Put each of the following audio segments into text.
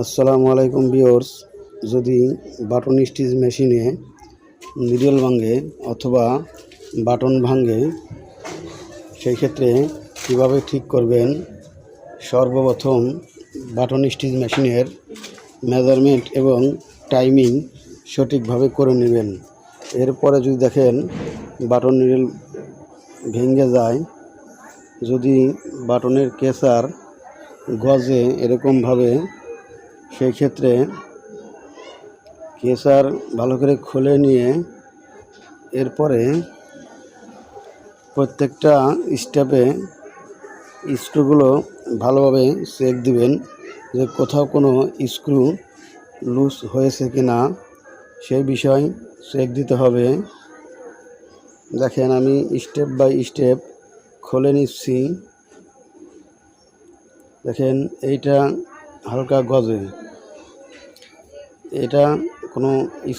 আসসালামু আলাইকুম বিয়র্স যদি বাটন স্টিচ মেশিনে নিডল ভাঙে অথবা বাটন ভাঙে, সেই ক্ষেত্রে কীভাবে ঠিক করবেন? সর্বপ্রথম বাটন স্টিচ মেশিনের মেজারমেন্ট এবং টাইমিং সঠিকভাবে করে নেবেন। এরপরে যদি দেখেন বাটন নিডল ভেঙে যায়, যদি বাটনের কেসার গজে এরকমভাবে সেই ক্ষেত্রে কেসার ভালো করে খুলে নিয়ে এরপরে প্রত্যেকটা স্টেপে স্ক্রুগুলো ভালোভাবে চেক দিবেন, যে কোথাও কোনো স্ক্রু লুজ হয়েছে কি না, সেই বিষয় চেক দিতে হবে। দেখেন, আমি স্টেপ বাই স্টেপ খুলে নিচ্ছি। দেখেন, এইটা হালকা গজে। এটা কোনো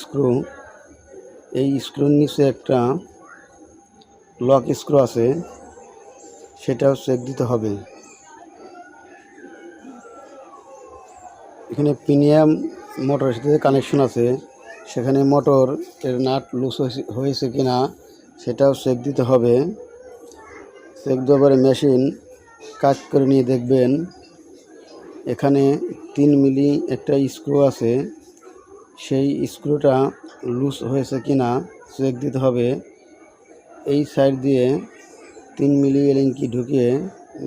স্ক্রু, এই স্ক্রুর নিচে একটা লক স্ক্রু আছে, সেটাও চেক দিতে হবে। এখানে প্রিমিয়াম মোটরের সাথে কানেকশন আছে, সেখানে মোটর এর নাট লুজ হয়েছে কি না সেটাও চেক দিতে হবে। চেক দেওয়ার মেশিন কাজ করে নিয়ে দেখবেন, এখানে তিন মিলি একটা স্ক্রু আছে সেই স্ক্রুটা লুজ হয়েছে কি না চেক দিতে হবে। এই সাইড দিয়ে তিন মিলি এলিঙ্কি ঢুকিয়ে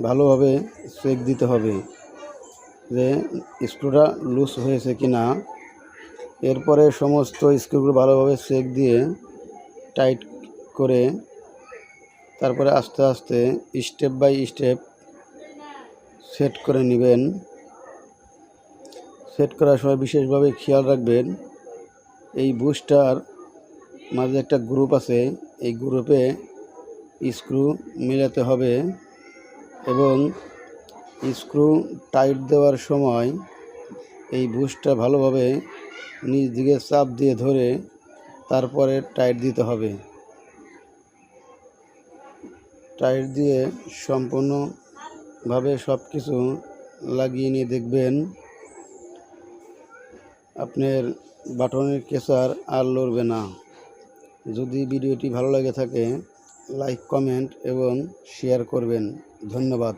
ভালোভাবে চেক দিতে হবে যে স্ক্রুটা লুজ হয়েছে কি না এরপরে সমস্ত স্ক্রুগুলো ভালোভাবে চেক দিয়ে টাইট করে তারপরে আস্তে আস্তে স্টেপ বাই স্টেপ সেট করে নেবেন। সেট করার সময় বিশেষভাবে খেয়াল রাখবেন, এই বুস্টার মাঝে একটা গ্রুপ আছে, এই গ্রুপে স্ক্রু মেলাতে হবে এবং স্ক্রু টাইট দেওয়ার সময় এই বুস্টটা ভালোভাবে নিজ দিকে চাপ দিয়ে ধরে তারপরে টাইট দিতে হবে। টাইট দিয়ে সম্পূর্ণভাবে সব কিছু লাগিয়ে নিয়ে দেখবেন। আপনার বাটনের কেসার আর লড়বে না। যদি ভিডিওটি ভালো লাগে থাকে, লাইক, কমেন্ট এবং শেয়ার করবেন। ধন্যবাদ।